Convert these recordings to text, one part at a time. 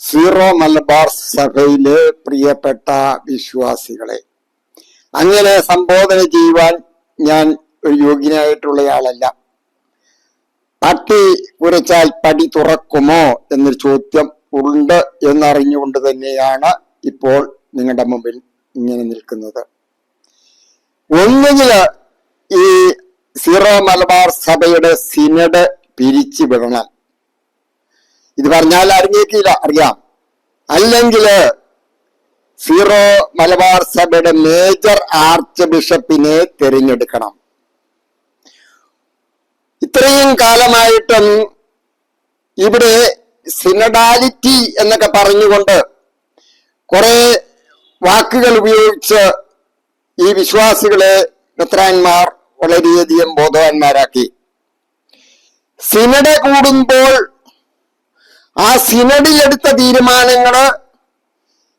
Zero Malabar സഭയിലെ പ്രിയപ്പെട്ട വിശ്വാസികളെ അങ്ങനെ സംബോധന ചെയ്യുവാൻ ഞാൻ ഒരു യോഗ്യനായിട്ടുള്ളയാളല്ല. പട്ടി കുരച്ചാൽ പടി തുറക്കുമോ എന്നൊരു ചോദ്യം ഉണ്ട് എന്നറിഞ്ഞുകൊണ്ട് തന്നെയാണ് ഇപ്പോൾ നിങ്ങളുടെ മുമ്പിൽ ഇങ്ങനെ നിൽക്കുന്നത്. ഒന്നുകിൽ ഈ സീറോ മലബാർ സഭയുടെ സിനഡ് പിരിച്ചു വിടണം. ഇത് പറഞ്ഞാൽ അറിഞ്ഞേക്കില്ല. അറിയാം. അല്ലെങ്കിൽ സീറോ മലബാർ സഭയുടെ മേജർ ആർച്ച് ബിഷപ്പിനെ തിരഞ്ഞെടുക്കണം. ഇത്രയും കാലമായിട്ടും ഇവിടെ സിനഡാലിറ്റി എന്നൊക്കെ പറഞ്ഞുകൊണ്ട് കുറെ വാക്കുകൾ ഉപയോഗിച്ച് ഈ വിശ്വാസികളെ മെത്രാന്മാർ വളരെയധികം ബോധവാന്മാരാക്കി. സിനഡ് കൂടുമ്പോൾ ആ സിനഡിൽ എടുത്ത തീരുമാനങ്ങൾ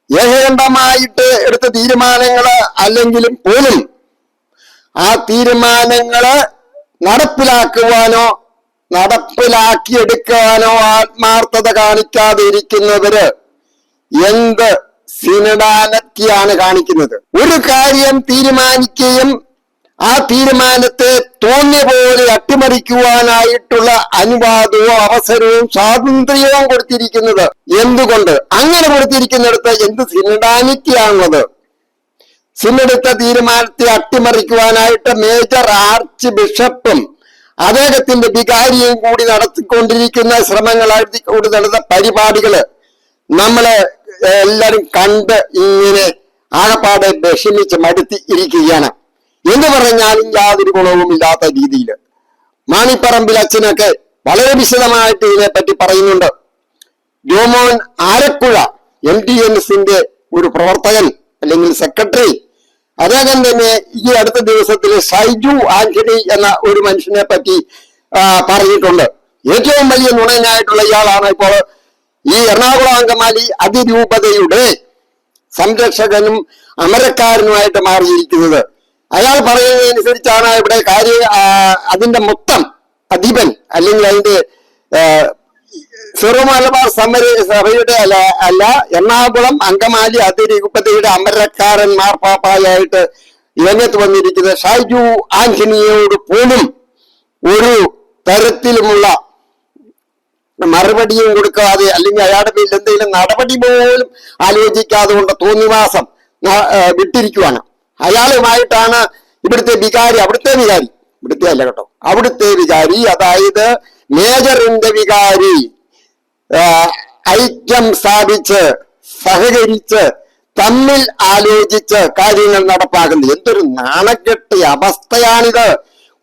ഏകകണ്ഠമായിട്ട് എടുത്ത തീരുമാനങ്ങൾ അല്ലെങ്കിലും പോലും ആ തീരുമാനങ്ങൾ നടപ്പിലാക്കുവാനോ നടപ്പിലാക്കിയെടുക്കാനോ ആത്മാർത്ഥത കാണിക്കാതെ ഇരിക്കുന്നവര് എന്ത് സിനഡാനത്തിയാണ് കാണിക്കുന്നത്. ഒരു കാര്യം തീരുമാനിക്കുകയും ആ തീരുമാനത്തെ തോന്നിയ പോലെ അട്ടിമറിക്കുവാനായിട്ടുള്ള അനുവാദവും അവസരവും സ്വാതന്ത്ര്യവും കൊടുത്തിരിക്കുന്നത് എന്തുകൊണ്ട്? അങ്ങനെ കൊടുത്തിരിക്കുന്നിടത്ത് എന്ത് സിനഡാനിറ്റിയാണുള്ളത് സിനെടുത്ത തീരുമാനത്തെ അട്ടിമറിക്കുവാനായിട്ട് മേജർ ആർച്ച് ബിഷപ്പും അദ്ദേഹത്തിന്റെ വികാരിയും കൂടി നടത്തിക്കൊണ്ടിരിക്കുന്ന ശ്രമങ്ങളായിട്ട് കൂടി നടന്ന പരിപാടികൾ നമ്മൾ എല്ലാരും കണ്ട് ഇങ്ങനെ ആകപ്പാടെ വിഷമിച്ച് മടുത്തി ഇരിക്കുകയാണ് എന്ന് പറഞ്ഞാലും യാതൊരു ഗുണവും ഇല്ലാത്ത രീതിയിൽ. മാണിപ്പറമ്പിൽ അച്ഛനൊക്കെ വളരെ വിശദമായിട്ട് ഇതിനെപ്പറ്റി പറയുന്നുണ്ട്. Jomon Arakkuzha M T N എസിന്റെ ഒരു പ്രവർത്തകൻ അല്ലെങ്കിൽ സെക്രട്ടറി. അദ്ദേഹം തന്നെ ഈ അടുത്ത ദിവസത്തിൽ ഷൈജു ആന്റണി എന്ന ഒരു മനുഷ്യനെ പറ്റി പറഞ്ഞിട്ടുണ്ട്. ഏറ്റവും വലിയ നുണയനായിട്ടുള്ള ഇയാളാണ് ഇപ്പോൾ ഈ എറണാകുളം അങ്കമാലി അതിരൂപതയുടെ സംരക്ഷകനും അമരക്കാരനുമായിട്ട് മാറിയിരിക്കുന്നത്. അയാൾ പറയുന്നതനുസരിച്ചാണ് ഇവിടെ കാര്യ അതിന്റെ മൊത്തം അധിപൻ അല്ലെങ്കിൽ അതിന്റെ സിറോ മലബാർ സമര സഭയുടെ അല്ല അല്ല എറണാകുളം അങ്കമാലി അതിരൂപതയുടെ അമരക്കാരൻ മാർപ്പാപ്പായായിട്ട് രംഗത്ത് വന്നിരിക്കുന്ന ഷാജു ആന്റണിയോട് പോലും ഒരു തരത്തിലുമുള്ള മറുപടിയും കൊടുക്കാതെ അല്ലെങ്കിൽ അയാളുടെ പേരിൽ എന്തെങ്കിലും നടപടി പോലും ആലോചിക്കാതെ കൊണ്ട് തോന്നിവാസം വിട്ടിരിക്കുവാണ്. അയാളുമായിട്ടാണ് ഇവിടുത്തെ വികാരി അവിടുത്തെ വികാരി. ഇവിടുത്തെ അല്ല കേട്ടോ. അവിടുത്തെ വികാരി അതായത് മേജറിന്റെ വികാരി ഐക്യം സ്ഥാപിച്ച് സഹകരിച്ച് തമ്മിൽ ആലോചിച്ച് കാര്യങ്ങൾ നടപ്പാക്കുന്നത്. എന്തൊരു നാണക്കെട്ട് അവസ്ഥയാണിത്.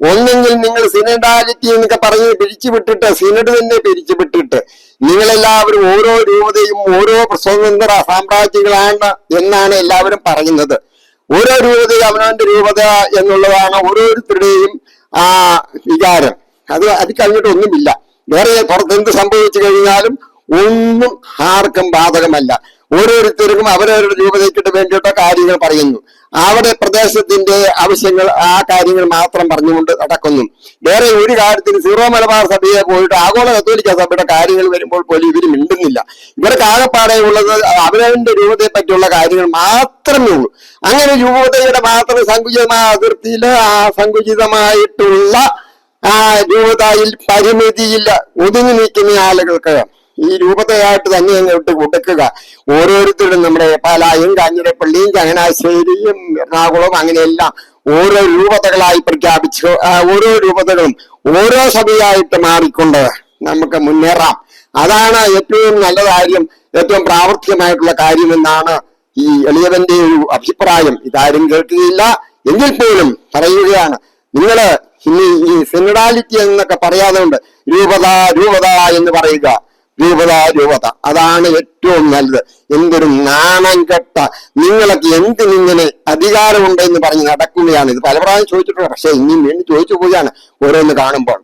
ഒന്നെങ്കിൽ നിങ്ങൾ സിനഡാലിറ്റി എന്നൊക്കെ പറഞ്ഞ് പിരിച്ചുവിട്ടിട്ട് സിനഡ് തന്നെ പിരിച്ചുവിട്ടിട്ട് നിങ്ങളെല്ലാവരും ഓരോ രൂപതയും ഓരോ സ്വതന്ത്ര സാമ്രാജ്യങ്ങളാണ് എന്നാണ് എല്ലാവരും പറയുന്നത്. ഓരോ രൂപതയും അവനവന്റെ രൂപത എന്നുള്ളതാണ് ഓരോരുത്തരുടെയും ആ വികാരം. അത് അത് കഴിഞ്ഞിട്ടൊന്നുമില്ല വേറെ പുറത്ത് എന്ത് സംഭവിച്ചു കഴിഞ്ഞാലും ഒന്നും ആർക്കും ബാധകമല്ല. ഓരോരുത്തർക്കും അവരവരുടെ രൂപതയ്ക്കിട്ട് വേണ്ടിയിട്ട കാര്യങ്ങൾ പറയുന്നു. അവിടെ പ്രദേശത്തിന്റെ ആവശ്യങ്ങൾ ആ കാര്യങ്ങൾ മാത്രം പറഞ്ഞുകൊണ്ട് നടക്കുന്നു. വേറെ ഒരു കാര്യത്തിന് സീറോ മലബാർ സഭയെ പോയിട്ട് ആഗോള കത്തോലിക്ക സഭയുടെ കാര്യങ്ങൾ വരുമ്പോൾ പോലും ഇവർ മിണ്ടുന്നില്ല. ഇവർക്ക് ആകെപ്പാടെ ഉള്ളത് അവരവന്റെ രൂപതയെ പറ്റിയുള്ള കാര്യങ്ങൾ മാത്രമേ ഉള്ളൂ. അങ്ങനെ യുവതയുടെ മാത്രം സങ്കുചിതമായ അതിർത്തിയിൽ ആ സങ്കുചിതമായിട്ടുള്ള ആ രൂപതയിൽ പരിമിതിയില്ല. ഒതുങ്ങി നിൽക്കുന്ന ആളുകൾക്ക് ഈ രൂപതയായിട്ട് തന്നെ ഇങ്ങോട്ട് വിട്ട് കൊടുക്കുക. ഓരോരുത്തരും നമ്മുടെ പാലായും കാഞ്ഞിരപ്പള്ളിയും ചങ്ങനാശ്ശേരിയും എറണാകുളവും അങ്ങനെയെല്ലാം ഓരോ രൂപതകളായി പ്രഖ്യാപിച്ചു. ഓരോ രൂപതകളും ഓരോ സഭയായിട്ട് മാറിക്കൊണ്ട് നമുക്ക് മുന്നേറാം. അതാണ് ഏറ്റവും നല്ല കാര്യം ഏറ്റവും പ്രാവർത്തികമായിട്ടുള്ള കാര്യമെന്നാണ് ഈ എളിയവന്റെ ഒരു അഭിപ്രായം ഇതാരും കേൾക്കുകയില്ല. എങ്കിൽ പോലും പറയുകയാണ്. നിങ്ങൾ ഇനി ഈ സെനഡാലിറ്റി എന്നൊക്കെ പറയാതെ കൊണ്ട് രൂപത രൂപത എന്ന് പറയുക. രൂപത രൂപത. അതാണ് ഏറ്റവും നല്ലത്. എന്തൊരു നാണം കെട്ട. നിങ്ങളൊക്കെ എന്തിനിങ്ങനെ അധികാരമുണ്ട് എന്ന് പറഞ്ഞ് നടക്കുകയാണ്. ഇത് പല പ്രാവശ്യം ചോദിച്ചിട്ടുണ്ട്. പക്ഷെ ഇനിയും വീണ്ടും ചോദിച്ചു പോവുകയാണ് ഓരോന്ന് കാണുമ്പോൾ.